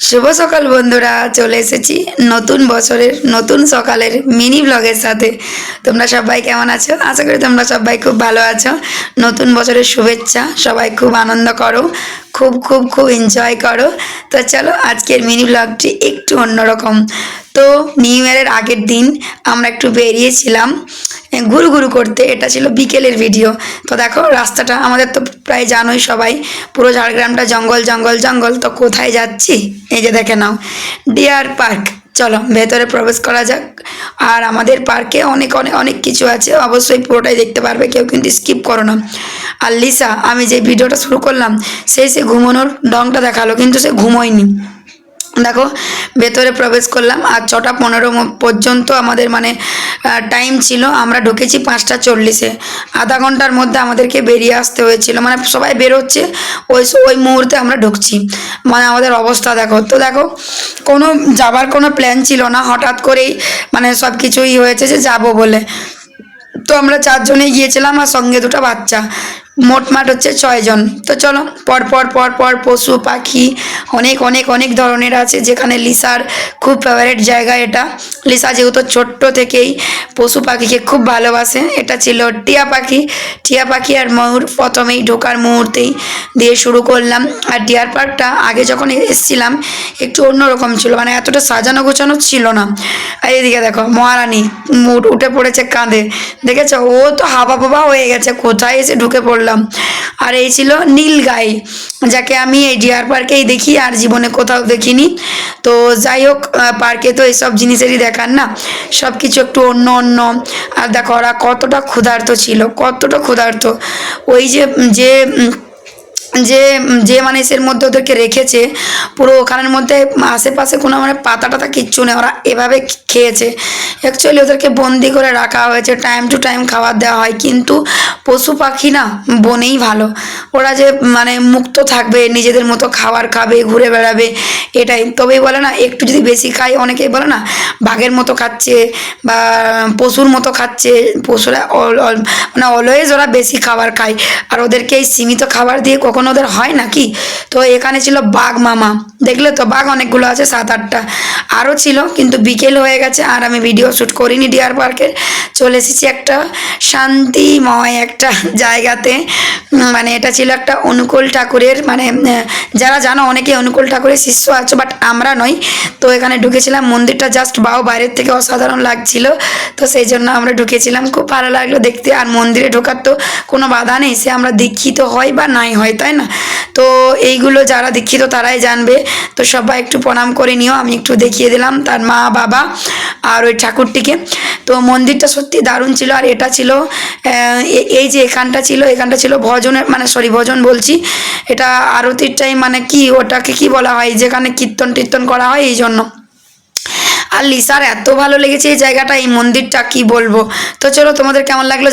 শুভ সকাল বন্ধুরা, চলে এসেছি নতুন বছরের, নতুন সকালের মিনি ব্লগের সাথে। তোমরা সবাই কেমন আছো? আশা করি তোমরা সবাই খুব ভালো আছো। নতুন বছরের শুভেচ্ছা, সবাই খুব আনন্দ করো, খুব খুব খুব এনজয় করো। তো চলো, আজকের মিনি ব্লগটি একটু অন্যরকম। তো নিউ ইয়ারের আগের দিন আমরা একটু বেরিয়েছিলাম। ঘুরু ঘুরু করতে। এটা ছিল বিকেলের ভিডিও তো দেখো, রাস্তাটা আমাদের তো প্রায় জানোই সবাই। পুরো ঝাড়গ্রামটা জঙ্গল জঙ্গল জঙ্গল। তো কোথায় যাচ্ছি? এই যে দেখে নাও। ডিয়ার পার্ক চলো, ভেতরে প্রবেশ করা যাক। আর আমাদের পার্কে অনেক অনেক অনেক কিছু আছে। অবশ্যই পুরোটাই দেখতে পারবে। কেউ কিন্তু স্কিপ করো না। আর লিসা আমি যে ভিডিওটা শুরু করলাম সেই সে ঘুমানোর ডংটা দেখাল, কিন্তু সে ঘুমোয়নি। দেখো, ভেতরে প্রবেশ করলাম আর ছটা পনেরো পর্যন্ত আমাদের মানে টাইম ছিল। আমরা ঢুকেছি পাঁচটা চল্লিশে। আধা ঘণ্টার মধ্যে আমাদেরকে বেরিয়ে আসতে হয়েছিল। মানে সবাই বেরোচ্ছে, ওই ওই মুহূর্তে আমরা ঢুকছি। মানে আমাদের অবস্থা দেখো। তো দেখো, কোনো যাবার কোনো প্ল্যান ছিল না। হঠাৎ করেই মানে সব কিছুই হয়েছে যে যাব বলে। তো আমরা চারজনে গিয়েছিলাম আর সঙ্গে দুটো বাচ্চা। মোটমাট হচ্ছে ছয়জন তো চলো, পর পর পশু, পাখি, অনেক অনেক অনেক ধরনের আছে যেখানে লিসার খুব ফেভারিট জায়গা এটা। লিসা যেহেতু ছোট্ট থেকেই পশু পাখিকে খুব ভালোবাসে, এটা ছিল টিয়া পাখি। টিয়া পাখি আর ময়ূর প্রথমেই ঢোকার মুহূর্তেই দিয়ে শুরু করলাম। আর ডিয়ার পার্কটা আগে যখন এসেছিলাম, একটু অন্যরকম ছিল মানে এতটা সাজানো গোছানো ছিল না। আর এদিকে দেখো, মহারানী উঠে পড়েছে কাঁধে দেখেছ? ও তো হাবা বাবা হয়ে গেছে, কোথায় এসে ঢুকে পড়লাম আর এই ছিল নীল গাই, যাকে আমি এই ডিয়ার পার্কেই দেখি আর জীবনে কোথাও দেখিনি। তো যাই হোক পার্কে তো এইসব জিনিসেরই দেখার না সব কিছু একটু অন্য অন্য আর দেখো ওরা কতটা ক্ষুধার্ত ছিল, কতটা ক্ষুধার্ত। ওই যে যে উম, যে মানে মানুষের মধ্যে ওদেরকে রেখেছে পুরো ওখানের মধ্যে আশেপাশে কোনো মানে পাতা টাতা কিচ্ছু নেই ওরা এভাবে খেয়েছে। অ্যাকচুয়ালি ওদেরকে বন্দি করে রাখা হয়েছে টাইম টু টাইম খাবার দেওয়া হয় কিন্তু পশু পাখি না বনেই ভালো। ওরা যে মানে মুক্ত থাকবে নিজেদের মতো খাবার খাবে ঘুরে বেড়াবে এটাই। তবেই বলে না একটু যদি বেশি খাই অনেকেই বলে না বাঘের মতো খাচ্ছে বা পশুর মতো খাচ্ছে পশুরা মানে অলওয়েজ ওরা বেশি খাবার খায়। আর ওদেরকে এই সীমিত খাবার দিয়ে কখনো ওদের হয় নাকি? তো এখানে ছিল বাঘ মামা। দেখলে তো বাঘ অনেকগুলো আছে, সাত, আটটা আরও ছিল, কিন্তু বিকেল হয়ে গেছে আর আমি ভিডিও শ্যুট করিনি ডিয়ার পার্কের। চলে এসেছি একটা শান্তিময় একটা জায়গাতে। মানে এটা ছিল একটা অনুকূল ঠাকুরের মানে যারা জানো অনেকে অনুকূল ঠাকুরের শিষ্য আছে, বাট আমরা নই। তো এখানে ঢুকেছিলাম, মন্দিরটা জাস্ট বাও বাইরের থেকে অসাধারণ লাগছিল। তো সেই জন্য আমরা ঢুকেছিলাম, খুব ভালো লাগল দেখতে। আর মন্দিরে ঢোকার তো কোনো বাধা নেই, সে আমরা দীক্ষিত হয় বা নাই হয়, তাই না তো এইগুলো যারা দীক্ষিত তারাই জানবে। তো সবাই একটু প্রণাম করে নিও, আমি একটু দেখিয়ে দিলাম তার মা, বাবা আর ওই ঠাকুরটিকে। তো মন্দিরটা সত্যি দারুণ ছিল আর এটা ছিল এই যে এখানটা ছিল এখানটা ছিল ভজনের মানে সরি ভজন বলছি। এটা আরতির টাইম মানে কি, ওটাকে কি বলা হয়? যেখানে কীর্তন টীর্তন করা হয় এই জন্য। আর লিসার এত ভালো লেগেছে এই জায়গাটা, এই মন্দিরটা, কি বলব? তো চলো তোমাদের কেমন লাগল